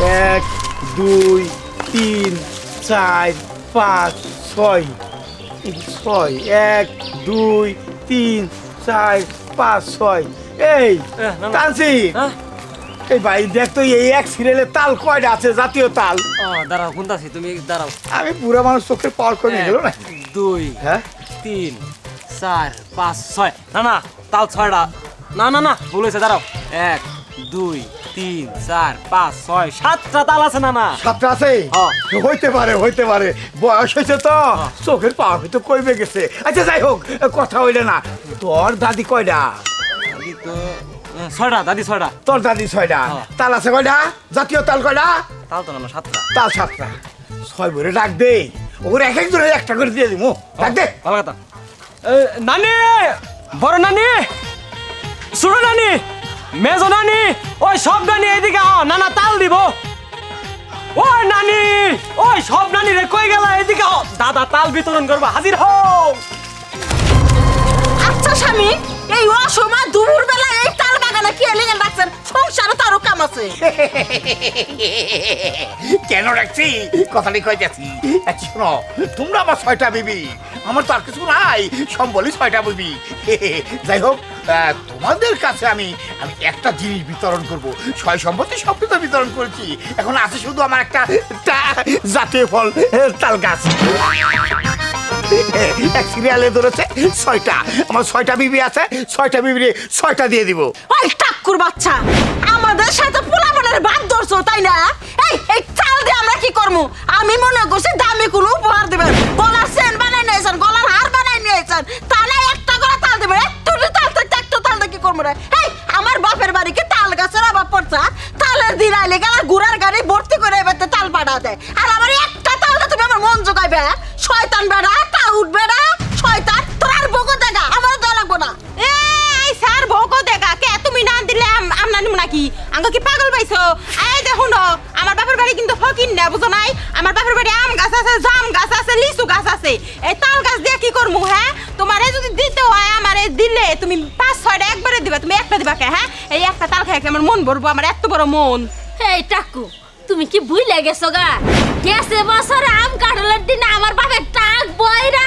এক দুই তিন চার পাঁচ ছয়। ছয় এক দুই তিন চার পাঁচ ছয়। এই। টানছি হ্যাঁ? এই ভাই দেখ তো এই এক সিরিয়ালের তাল কয়টা আছে জাতীয় তাল? দাঁড়াও কোনটাছি তুমি দাঁড়াও। আমি পুরো মানুষ চোখের পাওয়ার করে গেল না? দুই হ্যাঁ? তিন চার পাঁচ ছয়। না না তাল ছয়টা। না না না ভুল হয়েছে দাঁড়াও। এক দুই তিন চার পাঁচ ছয় সাতটা তাল আছে না না সাতটা আছে? হ্যাঁ। হইতে পারে হইতে পারে। বয়স হয়েছে তো। চোখের পাওয়ার হয়তো কমে গেছে। আচ্ছা যাই হোক কথা হইলে না। তোর দাদি কয়টা দাদি তো এ, ছয়টা দাদি ছয়টা তোর দাদি ছয়টা হ্যাঁ। তাল আছে কয়টা জাতীয় তাল কয়টা তাল তো না না সাতটা। তাল সাতটা। ছয় ভরে ডাক দে। ওর এক একজনের একটা করে দিয়ে দিব ডাক দে। ভালো কথা। এ, নানি! বড় নানি! ছোট নানি! মেজো নানি, ওই সব নানি এদিকে আও নানা তাল দিব। ওই নানি, ওই সব নানি রে কই গেল এদিকে আও দাদা তাল বিতরণ করবা, হাজির হও। আচ্ছা স্বামী, এই অসময় দুপুর বেলা আছে। কেন রাখছি? কথাটি শোনো, তোমরা আমার ছয়টা বিবি। আমার তো আর কিছু নাই। সম্বলই ছয়টা বিবি। যাই হোক তোমাদের কাছে আমি আমি একটা জিনিস বিতরণ করব। ছয় সম্পত্তি সব কিছু বিতরণ করেছি। এখন আছে শুধু আমার একটা জাতীয় ফল তাল গাছ। সিরিয়ালে ধরেছে ছয়টা। আমার ছয়টা বিবি আছে, ছয়টা বিবি ছয়টা দিয়ে দিব। ওই বাচ্চা, আমাদের সাথে পোলাপানের ধরছো, তাই না? এই এই চাল দিয়ে আমরা কি করব আমি মনে করছি দামি কোনো উপহার দেবেন। গলার বানাই নিয়েছেন, গলার হার বানাই নিয়েছেন। তাহলে একটা করে তাল দেবেন একটু তাল থাকতে তাল কি করব রে? এই, আমার বাপের বাড়িকে তাল গাছের অভাব পড়ছা তালের দিন আইলে গেলে গুড়ার গাড়ি ভর্তি করে এবার তাল পাঠা দেয়। আর আমার একটা তাল তুমি আমার মন জোগাইবে শয়তান বেড়া কিন্তু না বুঝো নাই? আমার বাপের বাড়ি আম গাছ আছে, জাম গাছ আছে, লিচু গাছ আছে। এই তাল গাছ দিয়ে কি করব হ্যাঁ? তোমারে যদি দিতে হয় আমারে দিলে তুমি পাঁচ, ছয়টা একবারে দিবা, তুমি একটা দিবা কে হ্যাঁ? এই একটা তাল খাই আমার মন ভরবো, আমার এত বড় মন। এই টাকু, তুমি কি ভুলে গেছো গা? গেছে বছরে আম কাটলের দিন আমার বাপের টাক বইরা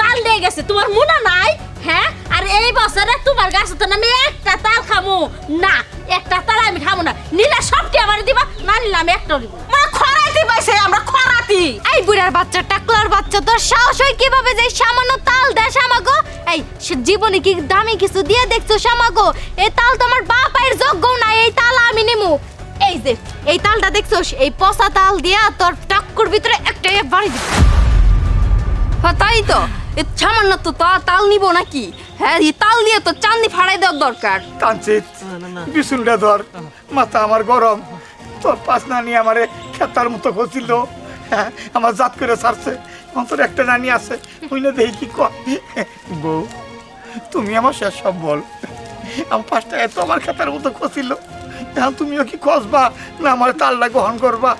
তাল দিয়ে গেছে, তোমার মুনা নাই? হ্যাঁ? আর এই বছরে তোমার গাছে তো আমি একটা তাল খামু। না, একটা তাল আমি খামু না। নিলে সবটি আমার দিবা, না নিলে আমি একটা দিব খরাতি আমরা খরাতি। এই বুড়ার বাচ্চা টাকলার বাচ্চা তোর সাহস হয় কীভাবে যে সামান্য তাল দেয় সামাগো? এই সে জীবনে কি দামি কিছু দিয়ে দেখছ সামাগো? এই তাল তো আমার বাপের যোগ্য না এই তাল আমি নিমু। এই যে এই তালটা দেখছোস এই পচা তাল দিয়া তোর টাক্কুর ভিতরে একটা বাড়ি দিব হ্যাঁ তাই তো। এ সামান্য তো তা- তাল নিব নাকি? হ্যাঁ এই তাল দিয়ে তো চাঁদনি ফাড়াই দেওয়ার দরকার। কাঞ্চিত বিছুনটা ধর মাথা আমার গরম। তোর পাঁচ নানি আমারে খেতার মতো খসিল হ্যাঁ, আমার জাত করে ছাড়ছে। অন্তর একটা নানি আছে বুঝলে দেখি কি কর। বউ তুমি আমার শেষ সব বল আমার পাঁচটা এত আমার খেতার মতো খসিল এখন তুমিও কি খসবা না আমার তাল্লা গ্রহণ করবা?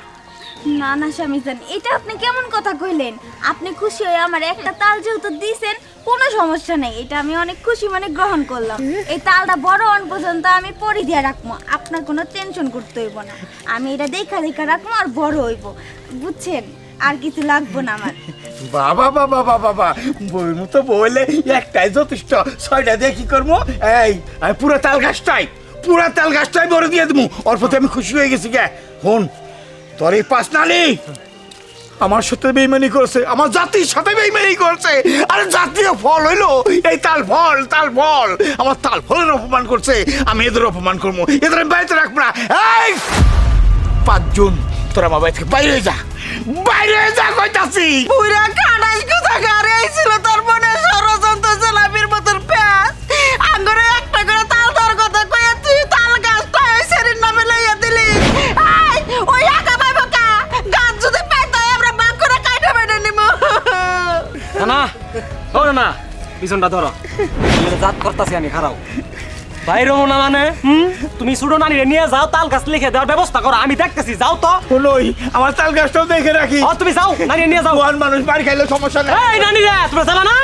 না না, স্বামীজান, এটা আপনি কেমন কথা কইলেন? আপনি খুশি হয়ে আমার একটা তাল যেহেতু দিছেন, কোনো সমস্যা নেই। এটা আমি অনেক খুশি মানে গ্রহণ করলাম। এই তালটা বড় হন পর্যন্ত আমি পরি দিয়ে রাখব আপনার কোনো টেনশন করতে হইব না। আমি এটা দেখা দেখা রাখব আর বড় হইব। বুঝছেন? আর কিছু লাগবো না আমার। বাবা বাবা বাবা বাবা বইয়ের মতো বললে একটাই যথেষ্ট। ছয়টা দিয়ে কি করব এই, আমি পুরো তাল গাছটাই পুরো তাল গাছটাই বড় দিয়ে দেবো ওর প্রতি আমি খুশি হয়ে গেছি গে। হন তোর এই পাঁচ আমার সাথে বেইমানি করছে, আমার জাতির সাথে বেইমানি করছে। আরে জাতীয় ফল হইল, এই তাল ফল তাল ফল। আমার তাল ফলের অপমান করছে, আমি এদের অপমান করব। এদের আমি বাড়িতে রাখব না। এই! পাঁচজন, তোরা আমার বাড়ি থেকে বাইরে যা। বাইরে যা কইতাছি। পুরা কানাই কথা গারে ছিল তোর না পিছনটা ধরো। জাত করতেছি আমি খারাও বাইরে না মানে? হুম? তুমি সুডো নানি নিয়ে যাও তাল গাছ লিখে দেওয়ার ব্যবস্থা করো আমি দেখতেছি যাও তো। হলোই আমার তাল গাছটাও দেখে রাখি। ও তুমি যাও নানি নিয়ে যাও। মানুষ বাড়ি খাইলে সমস্যা নেই। এই নানি রে তুমি চালা না?